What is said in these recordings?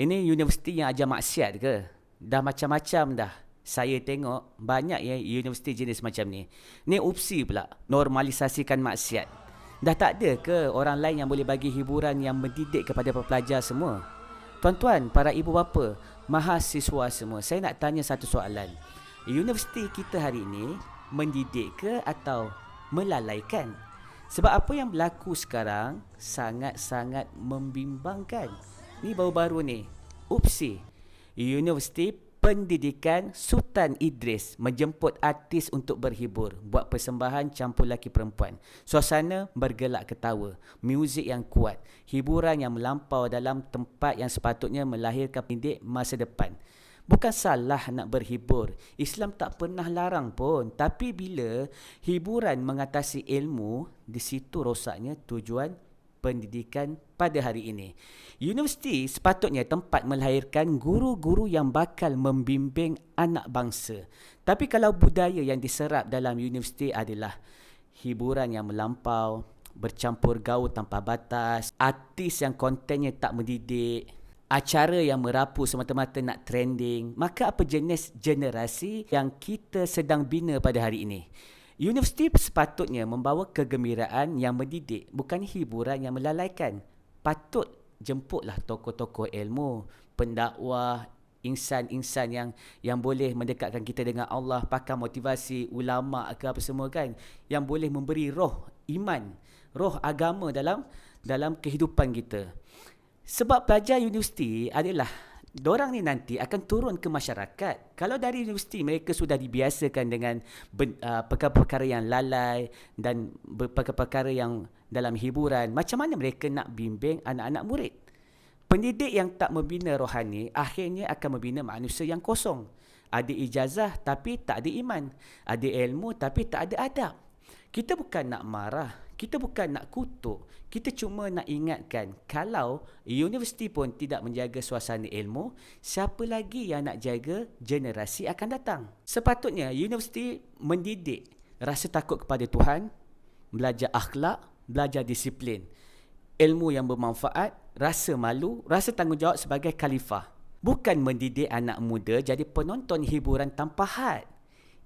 Ini universiti yang ajar maksiat ke? Dah macam-macam dah. Saya tengok banyak ya universiti jenis macam ni. Ni opsi pula normalisasikan maksiat. Dah tak ada ke orang lain yang boleh bagi hiburan yang mendidik kepada pelajar semua? Tuan-tuan, para ibu bapa, mahasiswa semua, saya nak tanya satu soalan. Universiti kita hari ini mendidik ke atau melalaikan? Sebab apa yang berlaku sekarang sangat-sangat membimbangkan. Ni baru-baru ni. Upsi. Universiti Pendidikan Sultan Idris menjemput artis untuk berhibur, buat persembahan campur laki perempuan. Suasana bergelak ketawa, muzik yang kuat, hiburan yang melampau dalam tempat yang sepatutnya melahirkan pendidik masa depan. Bukan salah nak berhibur. Islam tak pernah larang pun. Tapi bila hiburan mengatasi ilmu, di situ rosaknya tujuan pendidikan pada hari ini. Universiti sepatutnya tempat melahirkan guru-guru yang bakal membimbing anak bangsa. Tapi kalau budaya yang diserap dalam universiti adalah hiburan yang melampau, bercampur gaul tanpa batas, artis yang kontennya tak mendidik, acara yang merapu semata-mata nak trending, maka apa jenis generasi yang kita sedang bina pada hari ini? Universiti sepatutnya membawa kegembiraan yang mendidik, bukan hiburan yang melalaikan. Patut jemputlah tokoh-tokoh ilmu, pendakwah, insan-insan yang yang boleh mendekatkan kita dengan Allah, pakar motivasi, ulama ke apa semua kan, yang boleh memberi roh iman, roh agama dalam dalam kehidupan kita. Sebab pelajar universiti adalah Diorang ni nanti akan turun ke masyarakat. Kalau dari universiti mereka sudah dibiasakan dengan uh, perkara-perkara yang lalai dan perkara-perkara yang dalam hiburan, macam mana mereka nak bimbing anak-anak murid? Pendidik yang tak membina rohani akhirnya akan membina manusia yang kosong. Ada ijazah tapi tak ada iman. Ada ilmu tapi tak ada adab. Kita bukan nak marah, kita bukan nak kutuk, kita cuma nak ingatkan kalau universiti pun tidak menjaga suasana ilmu, siapa lagi yang nak jaga generasi akan datang? Sepatutnya universiti mendidik rasa takut kepada Tuhan, belajar akhlak, belajar disiplin, ilmu yang bermanfaat, rasa malu, rasa tanggungjawab sebagai khalifah. Bukan mendidik anak muda jadi penonton hiburan tanpa had.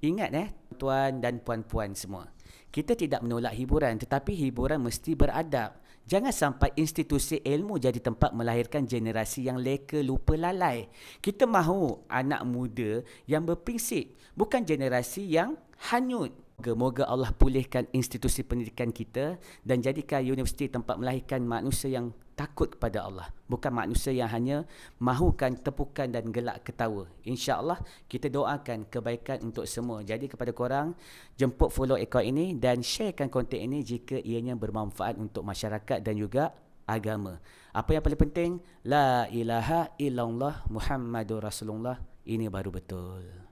Ingat eh, tuan dan puan-puan semua. Kita tidak menolak hiburan tetapi hiburan mesti beradab. Jangan sampai institusi ilmu jadi tempat melahirkan generasi yang leka lupa lalai. Kita mahu anak muda yang berprinsip, bukan generasi yang hanyut. Semoga Allah pulihkan institusi pendidikan kita dan jadikan universiti tempat melahirkan manusia yang takut kepada Allah. Bukan manusia yang hanya mahukan tepukan dan gelak ketawa. InsyaAllah kita doakan kebaikan untuk semua. Jadi kepada korang, jemput follow akaun ini dan sharekan konten ini jika ianya bermanfaat untuk masyarakat dan juga agama. Apa yang paling penting? La ilaha illallah Muhammadur Rasulullah. Ini baru betul.